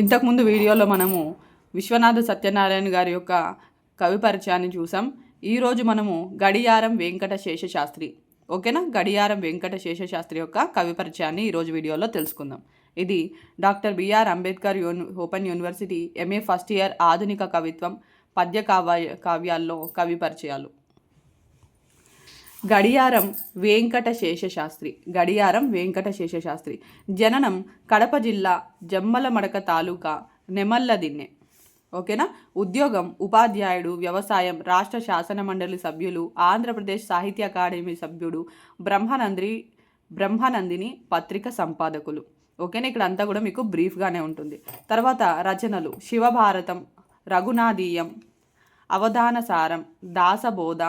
ఇంతకుముందు వీడియోలో మనము విశ్వనాథ సత్యనారాయణ గారి యొక్క కవి పరిచయాన్ని చూసాం. ఈరోజు మనము గడియారం వెంకట శేషశాస్త్రి ఓకేనా? గడియారం వెంకట శేషశాస్త్రి యొక్క కవి పరిచయాన్ని ఈరోజు వీడియోలో తెలుసుకుందాం. ఇది doctor BR Ambedkar uni open university MA first year ఆధునిక కవిత్వం పద్య కావ్య కావ్యాల్లో కవి పరిచయాలు. గడియారం వెంకట శేషశాస్త్రి గడియారం వెంకట శేషశాస్త్రి జననం కడప జిల్లా జమ్మలమడక తాలూకా నెమల్లదిన్నె ఓకేనా? ఉద్యోగం ఉపాధ్యాయుడు వ్యవసాయం రాష్ట్ర శాసన మండలి సభ్యులు ఆంధ్రప్రదేశ్ సాహిత్య అకాడమీ సభ్యుడు బ్రహ్మానంది బ్రహ్మానందిని పత్రిక సంపాదకులు. ఓకేనా? ఇక్కడ అంతా కూడా మీకు బ్రీఫ్గానే ఉంటుంది. తర్వాత రచనలు. శివభారతం రఘునాదీయం అవధానసారం దాసబోధ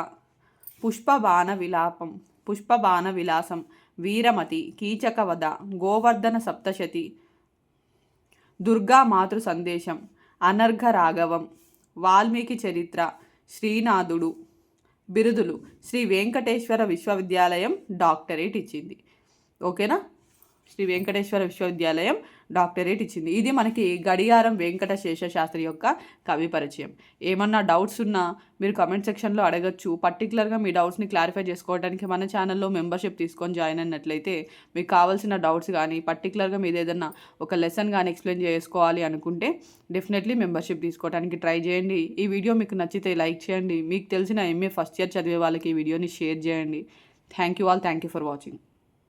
పుష్పబాణ విలాపం పుష్పబాణ విలాసం వీరమతి కీచకవధ గోవర్ధన సప్తశతి దుర్గా మాతృ సందేశం అనర్ఘ రాఘవం వాల్మీకి చరిత్ర శ్రీనాథుడు బిరుదులు శ్రీ వెంకటేశ్వర విశ్వవిద్యాలయం డాక్టరేట్ ఇచ్చింది. ఓకేనా? శ్రీ వెంకటేశ్వర విశ్వవిద్యాలయం డాక్టరేట్ ఇచ్చింది. ఇది మనకి గడియారం వెంకట శేషశాస్త్రి యొక్క కవి పరిచయం. ఏమన్నా డౌట్స్ ఉన్నా మీరు కమెంట్ సెక్షన్లో అడగచ్చు. పర్టికులర్గా మీ డౌట్స్ని క్లారిఫై చేసుకోవడానికి మన ఛానల్లో మెంబర్షిప్ తీసుకొని జాయిన్ అయినట్లయితే మీకు కావాల్సిన డౌట్స్ కానీ పర్టికులర్గా మీద ఏదన్నా ఒక లెసన్ కానీ ఎక్స్ప్లెయిన్ చేసుకోవాలి అనుకుంటే డెఫినెట్లీ మెంబర్షిప్ తీసుకోవడానికి ట్రై చేయండి. ఈ వీడియో మీకు నచ్చితే లైక్ చేయండి. మీకు తెలిసిన ఎంఏ ఫస్ట్ ఇయర్ చదివే వాళ్ళకి ఈ వీడియోని షేర్ చేయండి. Thank you all. Thank you for watching.